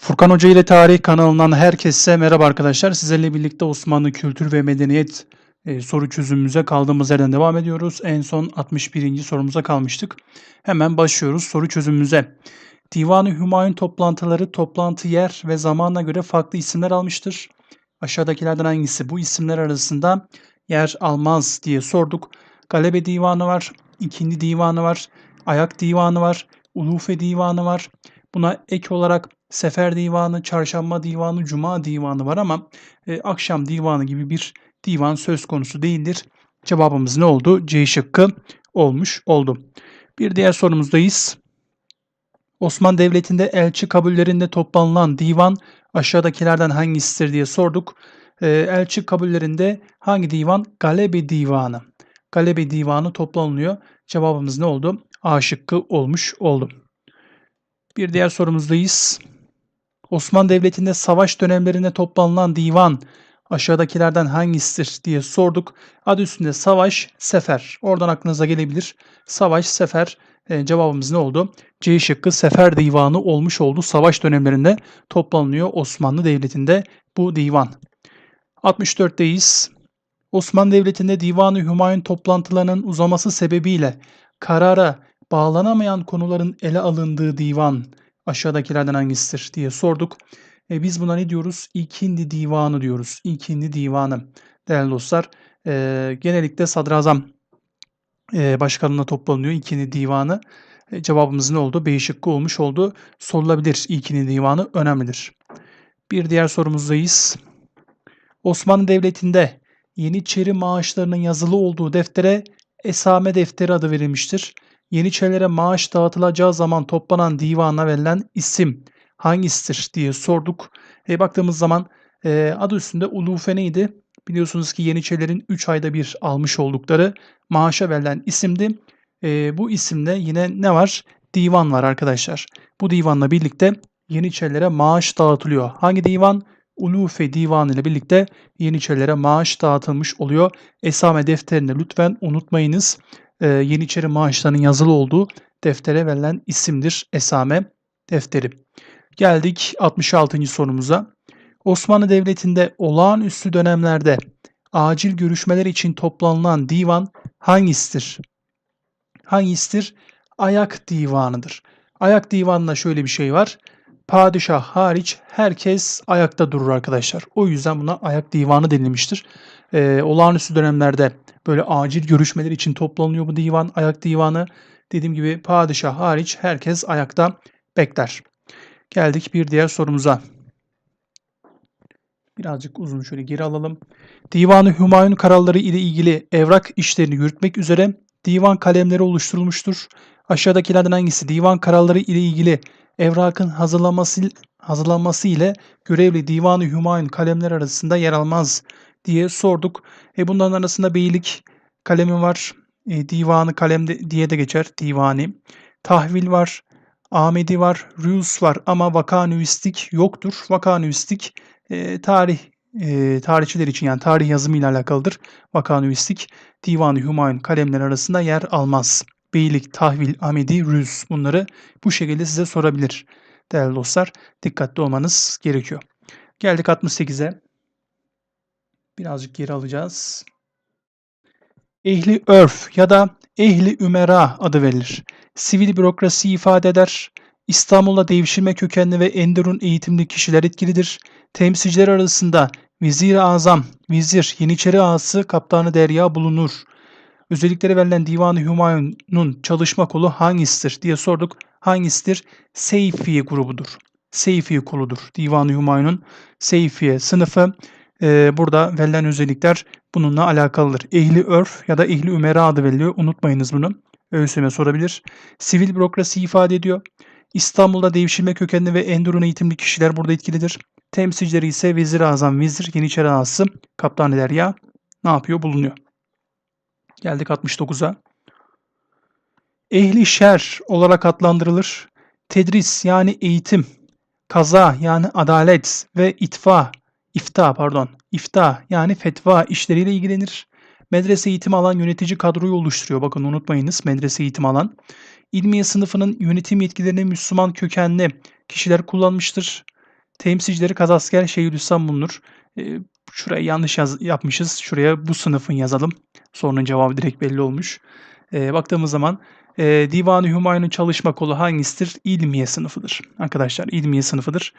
Furkan Hoca ile Tarih kanalından herkese merhaba arkadaşlar. Sizlerle birlikte Osmanlı kültür ve medeniyet e, soru çözümümüze kaldığımız yerden devam ediyoruz. En son 61. sorumuza kalmıştık. Hemen başlıyoruz soru çözümümüze. Divan-ı Hümayun toplantıları toplantı yer ve zamanına göre farklı isimler almıştır. Aşağıdakilerden hangisi bu isimler arasında yer almaz diye sorduk. Galebe Divanı var, İkindi Divanı var, Ayak Divanı var, Ulufe Divanı var. Buna ek olarak Sefer Divanı, Çarşamba Divanı, Cuma Divanı var ama e, Akşam Divanı gibi bir divan söz konusu değildir. Cevabımız ne oldu? C şıkkı olmuş oldu. Bir diğer sorumuzdayız. Osmanlı Devleti'nde elçi kabullerinde toplanılan divan aşağıdakilerden hangisidir diye sorduk. E, elçi kabullerinde hangi divan? Galebe Divanı. Galebe Divanı toplanılıyor. Cevabımız ne oldu? A şıkkı olmuş oldu. Bir diğer sorumuzdayız. Osmanlı Devleti'nde savaş dönemlerinde toplanılan divan aşağıdakilerden hangisidir diye sorduk. Adı üstünde savaş, sefer. Oradan aklınıza gelebilir. Savaş, sefer. E, cevabımız ne oldu? C şıkkı sefer divanı olmuş oldu. Savaş dönemlerinde toplanıyor Osmanlı Devleti'nde bu divan. 64'teyiz. Osmanlı Devleti'nde Divan-ı Hümayun toplantılarının uzaması sebebiyle karara bağlanamayan konuların ele alındığı divan aşağıdakilerden hangisidir diye sorduk. E, biz buna ne diyoruz? İkindi divanı diyoruz. İkindi divanı. Değerli dostlar, e, genellikle sadrazam e, başkanına toplanıyor ikindi divanı. E, cevabımız ne oldu? B şıkkı olmuş oldu. Sorulabilir ikindi divanı önemlidir. Bir diğer sorumuzdayız. Osmanlı Devleti'nde Yeniçeri maaşlarının yazılı olduğu deftere esame defteri adı verilmiştir. Yeniçerilere maaş dağıtılacağı zaman toplanan divana verilen isim hangisidir diye sorduk. E, baktığımız zaman e, adı üstünde ulufe neydi? Biliyorsunuz ki Yeniçerilerin 3 ayda bir almış oldukları maaşa verilen isimdi. E, bu isimde yine ne var? Divan var arkadaşlar. Bu divanla birlikte Yeniçerilere maaş dağıtılıyor. Hangi divan? Ulufe Divanı ile birlikte Yeniçerilere maaş dağıtılmış oluyor. Esame defterini lütfen unutmayınız. Ee, Yeniçeri maaşlarının yazılı olduğu deftere verilen isimdir Esame defteri. Geldik 66. sorumuza. Osmanlı Devleti'nde olağanüstü dönemlerde acil görüşmeler için toplanılan divan hangisidir? Hangisidir? Ayak divanıdır. Ayak divanında şöyle bir şey var. Padişah hariç herkes ayakta durur arkadaşlar. O yüzden buna ayak divanı denilmiştir. Ee, olağanüstü dönemlerde böyle acil görüşmeler için toplanıyor bu divan, ayak divanı. Dediğim gibi padişah hariç herkes ayakta bekler. Geldik bir diğer sorumuza. Birazcık uzun şöyle geri alalım. Divanı Hümayun kararları ile ilgili evrak işlerini yürütmek üzere divan kalemleri oluşturulmuştur. Aşağıdakilerden hangisi divan kararları ile ilgili evrakın hazırlanması, hazırlanması ile görevli Divan-ı Hümayun kalemler arasında yer almaz diye sorduk. E bunların arasında beylik kalemi var. E, divanı kalem de, diye de geçer. Divani. Tahvil var. Ahmedi var. Rüus var ama vakanüistik yoktur. Vakanüistik e, tarih e, tarihçiler için yani tarih yazımı ile alakalıdır. Vakanüistik Divan-ı Hümayun kalemler arasında yer almaz. Beylik, tahvil, amedi, rüz bunları bu şekilde size sorabilir. Değerli dostlar dikkatli olmanız gerekiyor. Geldik 68'e. Birazcık geri alacağız. Ehli örf ya da ehli ümera adı verilir. Sivil bürokrasi ifade eder. İstanbul'da devşirme kökenli ve Enderun eğitimli kişiler etkilidir. Temsilciler arasında Vizir-i Azam, Vizir, Yeniçeri Ağası, Kaptanı Derya bulunur. Özellikleri verilen Divan-ı Hümayun'un çalışma kolu hangisidir diye sorduk. Hangisidir? Seyfiye grubudur. Seyfiye koludur. Divan-ı Hümayun'un Seyfiye sınıfı. Ee, burada verilen özellikler bununla alakalıdır. Ehli örf ya da ehli ümera adı veriliyor. Unutmayınız bunu. ÖSYM sorabilir. Sivil bürokrasi ifade ediyor. İstanbul'da devşirme kökenli ve Endurun eğitimli kişiler burada etkilidir. Temsilcileri ise Vezir-i Azam, Vezir, Yeniçeri Ağası, Kaptan Derya ne yapıyor? Bulunuyor. Geldik 69'a. Ehli şer olarak adlandırılır. Tedris yani eğitim, kaza yani adalet ve itfa, ifta pardon, ifta yani fetva işleriyle ilgilenir. Medrese eğitimi alan yönetici kadroyu oluşturuyor. Bakın unutmayınız medrese eğitimi alan. İlmiye sınıfının yönetim yetkilerini Müslüman kökenli kişiler kullanmıştır. Temsilcileri Kazasker Şeyhülislam bulunur. Ee, şuraya yanlış yaz- yapmışız. Şuraya bu sınıfın yazalım. Sorunun cevabı direkt belli olmuş. Ee, baktığımız zaman e, Divan-ı Hümayun'un çalışma kolu hangisidir? İlmiye sınıfıdır. Arkadaşlar ilmiye sınıfıdır.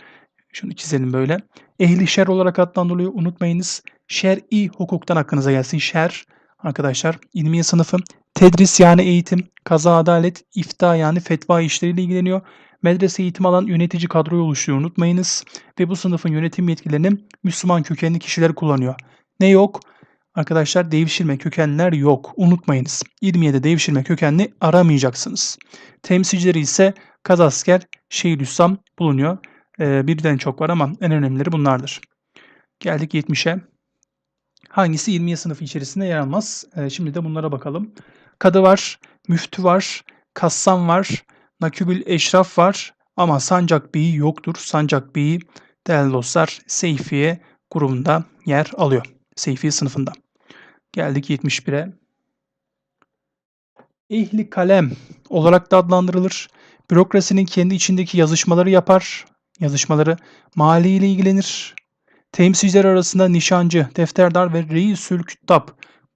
Şunu çizelim böyle. Ehli şer olarak adlandırılıyor. Unutmayınız. Şer'i hukuktan aklınıza gelsin. Şer arkadaşlar ilmiye sınıfı. Tedris yani eğitim, kaza adalet, ifta yani fetva işleriyle ilgileniyor. Medrese eğitim alan yönetici kadroyu oluşturuyor unutmayınız. Ve bu sınıfın yönetim yetkilerini Müslüman kökenli kişiler kullanıyor. Ne yok? Arkadaşlar devşirme kökenler yok. Unutmayınız. İlmiye'de devşirme kökenli aramayacaksınız. Temsilcileri ise Kazasker, Şeyhülislam bulunuyor. Ee, birden çok var ama en önemlileri bunlardır. Geldik 70'e. Hangisi ilmiye sınıfı içerisinde yer almaz? Ee, şimdi de bunlara bakalım. Kadı var, müftü var, kassam var, nakübül eşraf var ama sancak beyi yoktur. Sancak beyi değerli dostlar Seyfiye grubunda yer alıyor. Seyfiye sınıfında. Geldik 71'e. Ehli kalem olarak da adlandırılır. Bürokrasinin kendi içindeki yazışmaları yapar. Yazışmaları mali ile ilgilenir. Temsilciler arasında nişancı, defterdar ve reisül küttab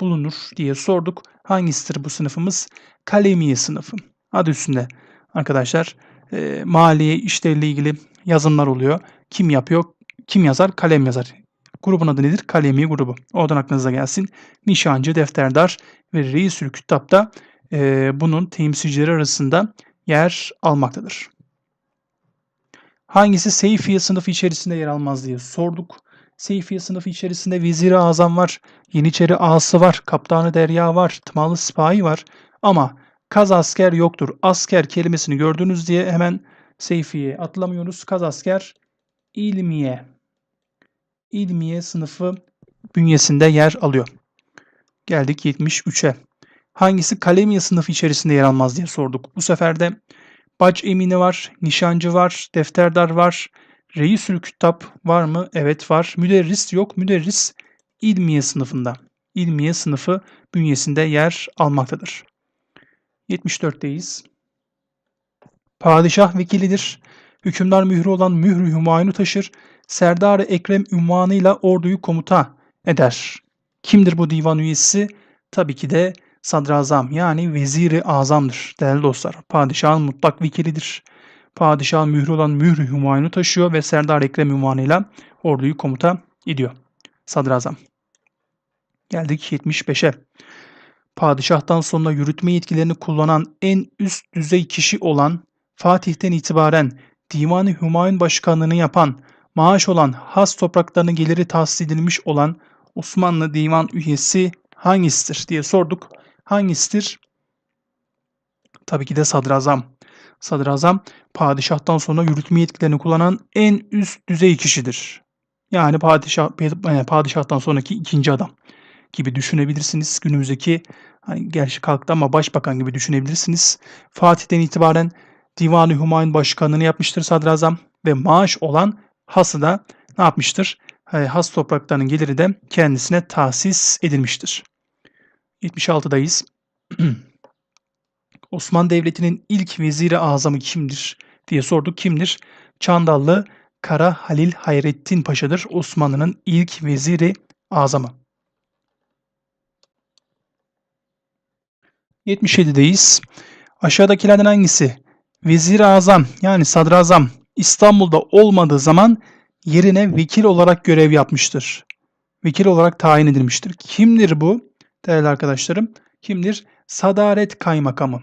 bulunur diye sorduk. Hangisidir bu sınıfımız? Kalemiye sınıfı. Adı üstünde arkadaşlar e, maliye işleriyle ilgili yazımlar oluyor. Kim yapıyor? Kim yazar? Kalem yazar. Grubun adı nedir? Kalemi grubu. Oradan aklınıza gelsin. Nişancı, defterdar ve reisül küttab da e, bunun temsilcileri arasında yer almaktadır. Hangisi Seyfiye sınıfı içerisinde yer almaz diye sorduk. Seyfiye sınıfı içerisinde Vezir-i Azam var, Yeniçeri Ağası var, Kaptanı Derya var, Tımalı Sipahi var ama Kaz asker yoktur. Asker kelimesini gördünüz diye hemen Seyfiye atlamıyoruz. Kaz asker İlmiye. İlmiye sınıfı bünyesinde yer alıyor. Geldik 73'e. Hangisi Kalemiye sınıfı içerisinde yer almaz diye sorduk. Bu sefer de Bac emini var, nişancı var, defterdar var, reisül kütap var mı? Evet var. Müderris yok. Müderris ilmiye sınıfında. İlmiye sınıfı bünyesinde yer almaktadır. 74'teyiz. Padişah vekilidir. Hükümdar mührü olan mührü Hümayun'u taşır. Serdar-ı Ekrem ünvanıyla orduyu komuta eder. Kimdir bu divan üyesi? Tabii ki de sadrazam yani veziri azamdır değerli dostlar. Padişahın mutlak vekilidir. Padişah mührü olan mührü Hümayun'u taşıyor ve Serdar Ekrem ünvanıyla orduyu komuta ediyor. Sadrazam. Geldik 75'e. Padişahtan sonra yürütme yetkilerini kullanan en üst düzey kişi olan Fatih'ten itibaren Divan-ı Hümayun Başkanlığını yapan, maaş olan has topraklarını geliri tahsis edilmiş olan Osmanlı divan üyesi hangisidir diye sorduk. Hangisidir? Tabii ki de sadrazam. Sadrazam padişahtan sonra yürütme yetkilerini kullanan en üst düzey kişidir. Yani padişah padişahtan sonraki ikinci adam gibi düşünebilirsiniz. Günümüzdeki hani gerçi kalktı ama başbakan gibi düşünebilirsiniz. Fatih'ten itibaren Divan-ı Hümayun Başkanlığını yapmıştır sadrazam ve maaş olan hası da ne yapmıştır? Has topraklarının geliri de kendisine tahsis edilmiştir. 76'dayız. Osmanlı Devleti'nin ilk veziri azamı kimdir diye sorduk. Kimdir? Çandallı Kara Halil Hayrettin Paşa'dır. Osmanlı'nın ilk veziri azamı. 77'deyiz. Aşağıdakilerden hangisi? Vezir-i Azam yani Sadrazam İstanbul'da olmadığı zaman yerine vekil olarak görev yapmıştır. Vekil olarak tayin edilmiştir. Kimdir bu? Değerli arkadaşlarım, kimdir? Sadaret Kaymakamı.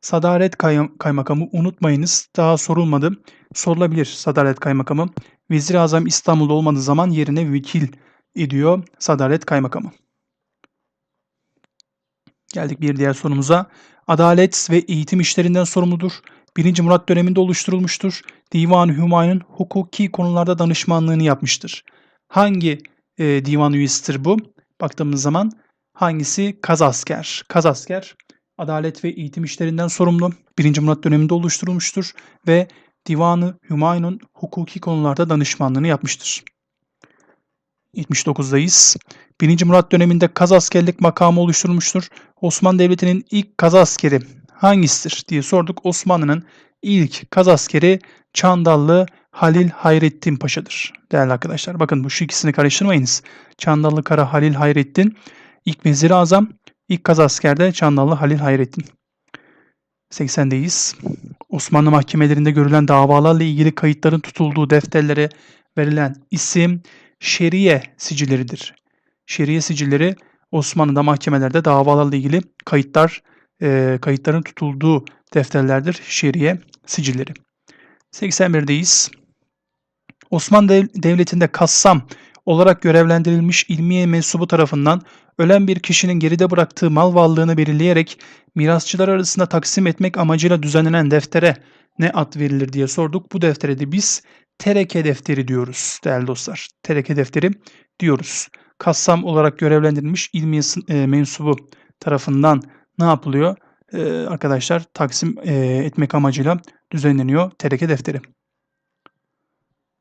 Sadaret kay Kaymakamı unutmayınız. Daha sorulmadı. Sorulabilir Sadaret Kaymakamı. Vezir-i Azam İstanbul'da olmadığı zaman yerine vekil ediyor Sadaret Kaymakamı. Geldik bir diğer sorumuza. Adalet ve eğitim işlerinden sorumludur. 1. Murat döneminde oluşturulmuştur. Divan-ı Hümayun'un hukuki konularda danışmanlığını yapmıştır. Hangi e, divan üyesidir bu? Baktığımız zaman hangisi? Kazasker. Kazasker adalet ve eğitim işlerinden sorumlu. 1. Murat döneminde oluşturulmuştur ve Divanı Hümayun'un hukuki konularda danışmanlığını yapmıştır. 79'dayız. 1. Murat döneminde kaz askerlik makamı oluşturulmuştur. Osmanlı Devleti'nin ilk kaz askeri hangisidir diye sorduk. Osmanlı'nın ilk kaz askeri Çandallı Halil Hayrettin Paşa'dır değerli arkadaşlar. Bakın bu şu ikisini karıştırmayınız. Çandarlı Kara Halil Hayrettin ilk vezir azam, ilk kaz askerde Çandarlı Halil Hayrettin. 80'deyiz. Osmanlı mahkemelerinde görülen davalarla ilgili kayıtların tutulduğu defterlere verilen isim şeriye sicilleridir. Şeriye sicilleri Osmanlı'da mahkemelerde davalarla ilgili kayıtlar, e, kayıtların tutulduğu defterlerdir. Şeriye sicilleri. 81'deyiz. Osmanlı Dev- Devleti'nde kassam olarak görevlendirilmiş ilmiye mensubu tarafından ölen bir kişinin geride bıraktığı mal varlığını belirleyerek mirasçılar arasında taksim etmek amacıyla düzenlenen deftere ne ad verilir diye sorduk. Bu deftere de biz tereke defteri diyoruz değerli dostlar. Tereke defteri diyoruz. Kassam olarak görevlendirilmiş ilmiye e, mensubu tarafından ne yapılıyor? E, arkadaşlar taksim e, etmek amacıyla düzenleniyor tereke defteri.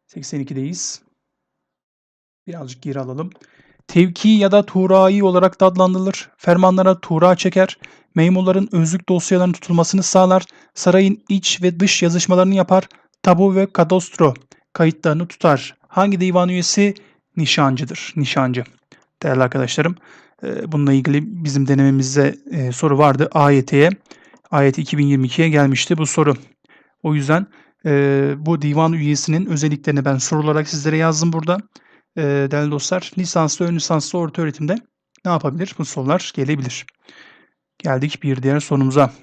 82'deyiz. Birazcık geri alalım. Tevki ya da tuğrai olarak da adlandırılır. Fermanlara tuğra çeker. Memurların özlük dosyalarının tutulmasını sağlar. Sarayın iç ve dış yazışmalarını yapar. Tabu ve kadastro kayıtlarını tutar. Hangi divan üyesi? Nişancıdır. Nişancı. Değerli arkadaşlarım, bununla ilgili bizim denememizde e, soru vardı. AYT'ye, AYT 2022'ye gelmişti bu soru. O yüzden e, bu divan üyesinin özelliklerini ben soru olarak sizlere yazdım burada. E, değerli dostlar, lisanslı, ön lisanslı orta öğretimde ne yapabilir? Bu sorular gelebilir. Geldik bir diğer sorumuza.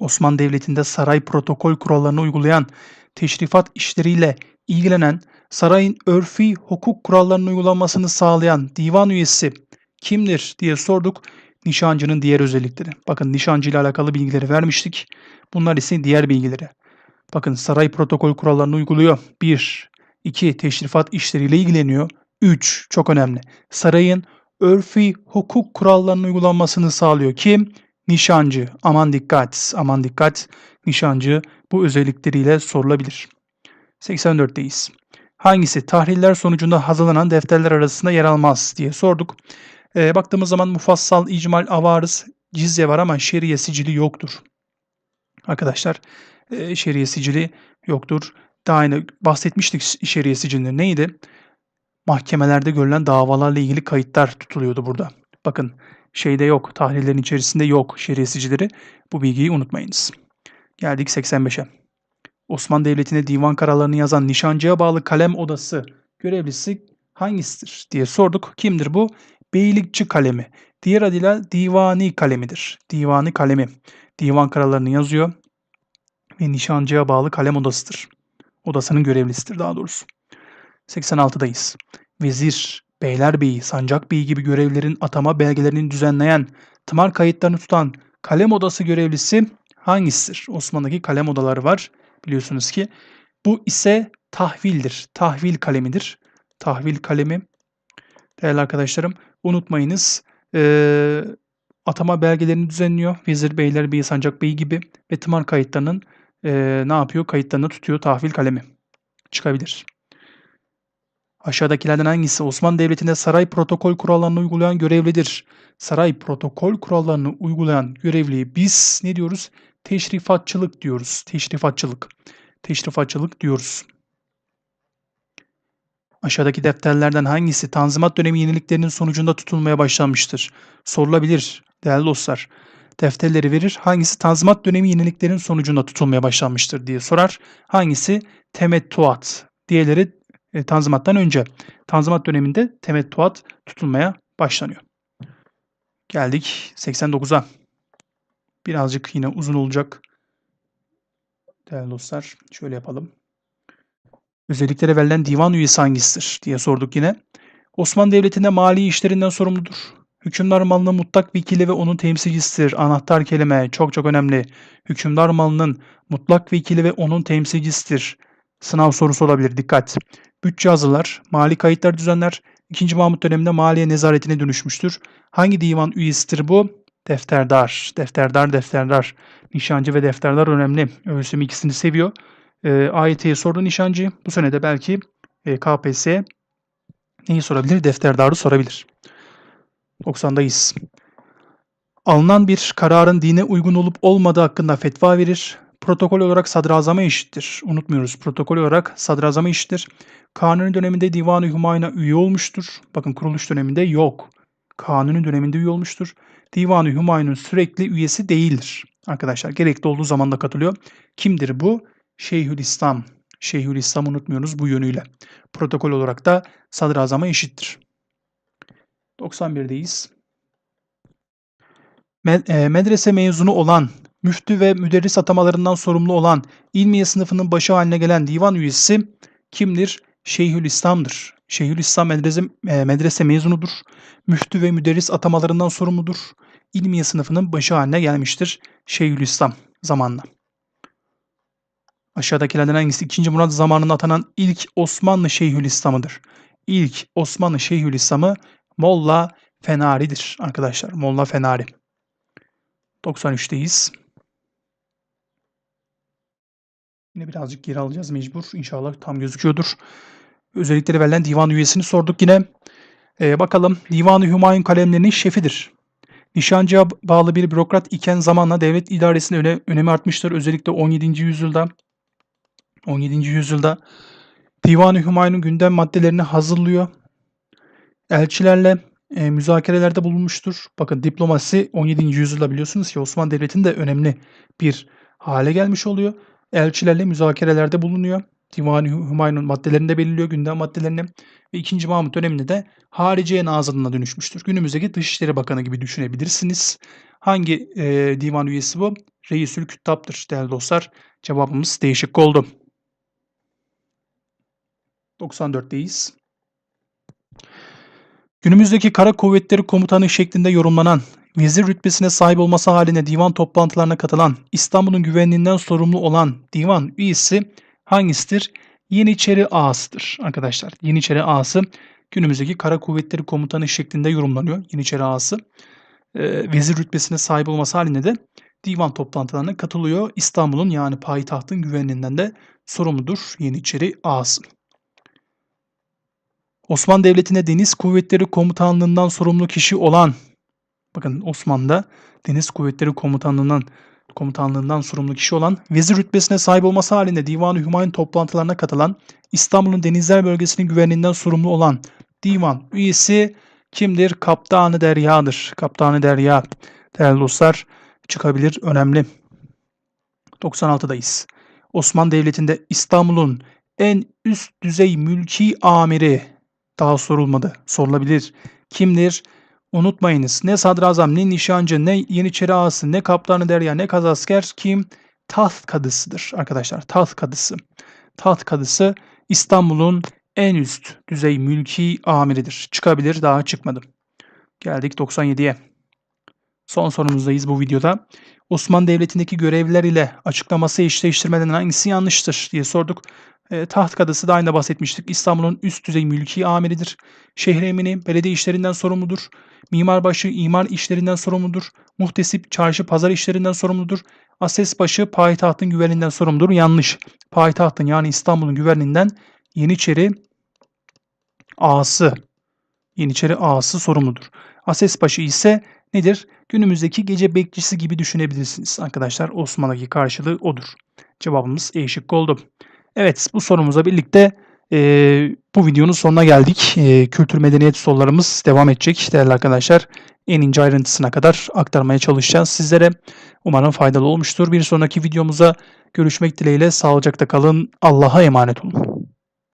Osmanlı Devleti'nde saray protokol kurallarını uygulayan, teşrifat işleriyle ilgilenen, sarayın örfi hukuk kurallarının uygulanmasını sağlayan divan üyesi kimdir diye sorduk. Nişancının diğer özellikleri. Bakın nişancı ile alakalı bilgileri vermiştik. Bunlar ise diğer bilgileri. Bakın saray protokol kurallarını uyguluyor. 1. 2. Teşrifat işleriyle ilgileniyor. 3. Çok önemli. Sarayın örfi hukuk kurallarının uygulanmasını sağlıyor. Kim? Nişancı. Aman dikkat. Aman dikkat. Nişancı bu özellikleriyle sorulabilir. 84'teyiz. Hangisi tahliller sonucunda hazırlanan defterler arasında yer almaz diye sorduk. Ee, baktığımız zaman mufassal, icmal, avarız, cizye var ama şeriye sicili yoktur. Arkadaşlar e, şeriye sicili yoktur. Daha yine bahsetmiştik şeriye sicilinde neydi? Mahkemelerde görülen davalarla ilgili kayıtlar tutuluyordu burada. Bakın şeyde yok, tahlillerin içerisinde yok şeriye sicilleri. Bu bilgiyi unutmayınız. Geldik 85'e. Osmanlı Devleti'ne divan kararlarını yazan nişancıya bağlı kalem odası görevlisi hangisidir diye sorduk. Kimdir bu? Beylikçi kalemi. Diğer adıyla divani kalemidir. Divani kalemi. Divan kararlarını yazıyor ve nişancıya bağlı kalem odasıdır. Odasının görevlisidir daha doğrusu. 86'dayız. Vezir, beylerbeyi, sancakbeyi gibi görevlerin atama belgelerini düzenleyen, tımar kayıtlarını tutan kalem odası görevlisi hangisidir? Osmanlı'daki kalem odaları var biliyorsunuz ki. Bu ise tahvildir. Tahvil kalemidir. Tahvil kalemi. Değerli arkadaşlarım unutmayınız. eee, atama belgelerini düzenliyor. Vezir, beylerbeyi, sancakbeyi gibi ve tımar kayıtlarının eee, ne yapıyor? Kayıtlarını tutuyor tahvil kalemi. Çıkabilir. Aşağıdakilerden hangisi Osmanlı Devleti'nde saray protokol kurallarını uygulayan görevlidir? Saray protokol kurallarını uygulayan görevliyi biz ne diyoruz? Teşrifatçılık diyoruz. Teşrifatçılık. Teşrifatçılık diyoruz. Aşağıdaki defterlerden hangisi Tanzimat dönemi yeniliklerinin sonucunda tutulmaya başlanmıştır? Sorulabilir değerli dostlar. Defterleri verir. Hangisi Tanzimat dönemi yeniliklerin sonucunda tutulmaya başlanmıştır diye sorar. Hangisi temettuat? Diğerleri e, Tanzimat'tan önce. Tanzimat döneminde temettuat tutulmaya başlanıyor. Geldik 89'a. Birazcık yine uzun olacak. Değerli dostlar şöyle yapalım. Özelliklere verilen divan üyesi hangisidir diye sorduk yine. Osmanlı Devleti'nde mali işlerinden sorumludur. Hükümdar malının mutlak vekili ve onun temsilcisidir. Anahtar kelime çok çok önemli. Hükümdar malının mutlak vekili ve onun temsilcisidir. Sınav sorusu olabilir dikkat. Bütçe hazırlar, mali kayıtlar düzenler. 2. Mahmut döneminde maliye nezaretine dönüşmüştür. Hangi divan üyesidir bu? Defterdar, defterdar, defterdar. Nişancı ve defterdar önemli. ÖSYM ikisini seviyor. E, AYT'ye sordu nişancı. Bu sene de belki e, KPSS neyi sorabilir? Defterdarı sorabilir. 90'dayız. Alınan bir kararın dine uygun olup olmadığı hakkında fetva verir. Protokol olarak sadrazama eşittir. Unutmuyoruz. Protokol olarak sadrazama eşittir. Kanuni döneminde Divan-ı Hümayun'a üye olmuştur. Bakın kuruluş döneminde yok. Kanuni döneminde üye olmuştur. Divan-ı Hümayun'un sürekli üyesi değildir. Arkadaşlar gerekli olduğu zaman da katılıyor. Kimdir bu? Şeyhülislam. Şeyhülislam unutmuyoruz bu yönüyle. Protokol olarak da sadrazama eşittir. 91'deyiz. Med- e, Medrese mezunu olan, müftü ve müderris atamalarından sorumlu olan, ilmiye sınıfının başı haline gelen divan üyesi kimdir? Şeyhülislam'dır. Şeyhülislam medrese, e, medrese mezunudur. Müftü ve müderris atamalarından sorumludur. İlmiye sınıfının başı haline gelmiştir. Şeyhülislam zamanla. Aşağıdakilerden hangisi 2. Murat zamanında atanan ilk Osmanlı Şeyhülislam'ıdır? İlk Osmanlı Şeyhülislam'ı Molla Fenari'dir arkadaşlar. Molla Fenari. 93'teyiz. Yine birazcık geri alacağız mecbur. İnşallah tam gözüküyordur. Özellikleri verilen divan üyesini sorduk yine. Ee, bakalım Divan-ı Hümayun kalemlerinin şefidir. Nişancıya bağlı bir bürokrat iken zamanla devlet idaresinin öne, önemi artmıştır. Özellikle 17. yüzyılda 17. yüzyılda Divan-ı Hümayun'un gündem maddelerini hazırlıyor. Elçilerle e, müzakerelerde bulunmuştur. Bakın diplomasi 17. yüzyılda biliyorsunuz ki Osmanlı Devleti'nin de önemli bir hale gelmiş oluyor. Elçilerle müzakerelerde bulunuyor. Divan-ı Hümayun'un maddelerini de belirliyor, gündem maddelerini. Ve 2. Mahmut döneminde de Hariciye Nazırlığı'na dönüşmüştür. Günümüzdeki Dışişleri Bakanı gibi düşünebilirsiniz. Hangi e, divan üyesi bu? Reisül Küttap'tır değerli dostlar. Cevabımız değişik oldu. 94'teyiz. Günümüzdeki kara kuvvetleri komutanı şeklinde yorumlanan, vezir rütbesine sahip olması halinde divan toplantılarına katılan, İstanbul'un güvenliğinden sorumlu olan divan üyesi hangisidir? Yeniçeri Ağası'dır arkadaşlar. Yeniçeri Ağası günümüzdeki kara kuvvetleri komutanı şeklinde yorumlanıyor. Yeniçeri Ağası. Ee, vezir rütbesine sahip olması halinde de divan toplantılarına katılıyor. İstanbul'un yani payitahtın güvenliğinden de sorumludur Yeniçeri Ağası. Osmanlı Devleti'nde Deniz Kuvvetleri Komutanlığından sorumlu kişi olan bakın Osmanlı'da Deniz Kuvvetleri Komutanlığından komutanlığından sorumlu kişi olan vezir rütbesine sahip olması halinde Divan-ı Hümayun toplantılarına katılan İstanbul'un denizler bölgesinin güvenliğinden sorumlu olan divan üyesi kimdir? Kaptanı Derya'dır. Kaptanı Derya. Değerli dostlar çıkabilir önemli. 96'dayız. Osmanlı Devleti'nde İstanbul'un en üst düzey mülki amiri daha sorulmadı. Sorulabilir. Kimdir? Unutmayınız. Ne sadrazam, ne nişancı, ne yeniçeri ağası, ne kaptanı derya, ne kazasker kim? Taht kadısıdır arkadaşlar. Taht kadısı. Taht kadısı İstanbul'un en üst düzey mülki amiridir. Çıkabilir. Daha çıkmadı. Geldik 97'ye. Son sorumuzdayız bu videoda. Osmanlı Devleti'ndeki görevliler ile açıklaması eşleştirmeden hangisi yanlıştır diye sorduk. E, taht kadısı da aynı bahsetmiştik. İstanbul'un üst düzey mülki amiridir. Şehir emini belediye işlerinden sorumludur. Mimarbaşı imar işlerinden sorumludur. Muhtesip çarşı pazar işlerinden sorumludur. Asesbaşı payitahtın güveninden sorumludur. Yanlış. Payitahtın yani İstanbul'un güveninden Yeniçeri ağası Yeniçeri ağası sorumludur. Asesbaşı ise nedir? Günümüzdeki gece bekçisi gibi düşünebilirsiniz arkadaşlar. Osmanlı'daki karşılığı odur. Cevabımız E şıkkı oldu. Evet bu sorumuza birlikte e, bu videonun sonuna geldik. E, kültür medeniyet sorularımız devam edecek değerli arkadaşlar. En ince ayrıntısına kadar aktarmaya çalışacağız sizlere. Umarım faydalı olmuştur. Bir sonraki videomuza görüşmek dileğiyle sağlıcakla kalın. Allah'a emanet olun.